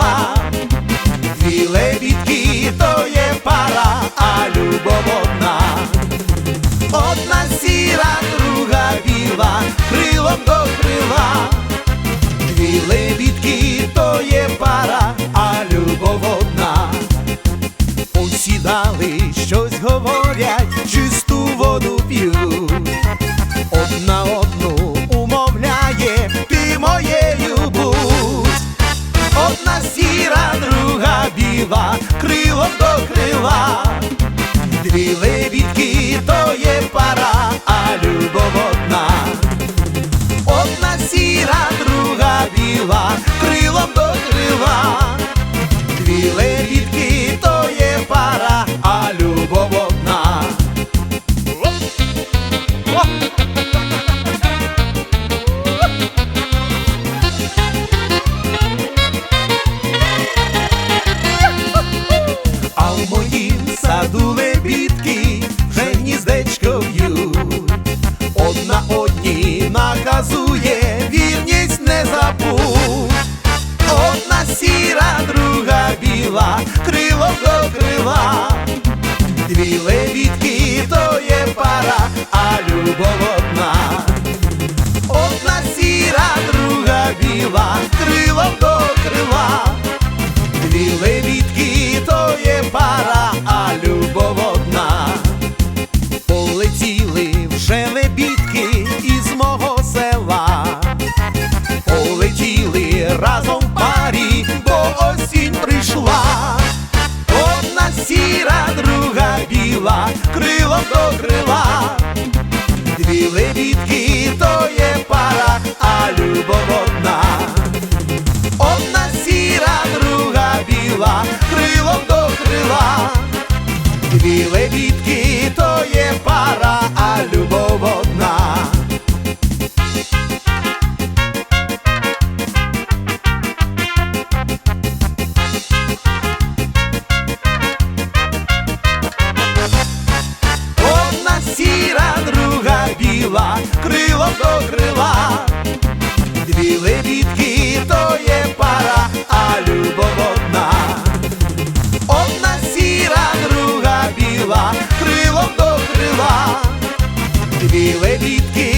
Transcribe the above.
слова, дві лебідки то є пара, а любов одна, одна сіра, друга біла, крилом до крила, дві лебідки то є пара, а любов одна, усідали щось говорять, чисту воду п'ють. Крилом а любов одна. Одна сіра, друга біла, крилом до крила. Дві лебідки, то є пара, а любов одна. Полетіли вже лебідки із мого села. Полетіли разом в парі, бо осінь прийшла. Сіра, друга біла, крилом до крила. Лебідки, то є пара, а любов одна. Одна сіра, друга біла, крилом до крила. Дві лебідки, то є пара, Дві лебідки, то є пара, а любов одна. Одна сіра, друга біла, крилом до крила. Дві лебідки,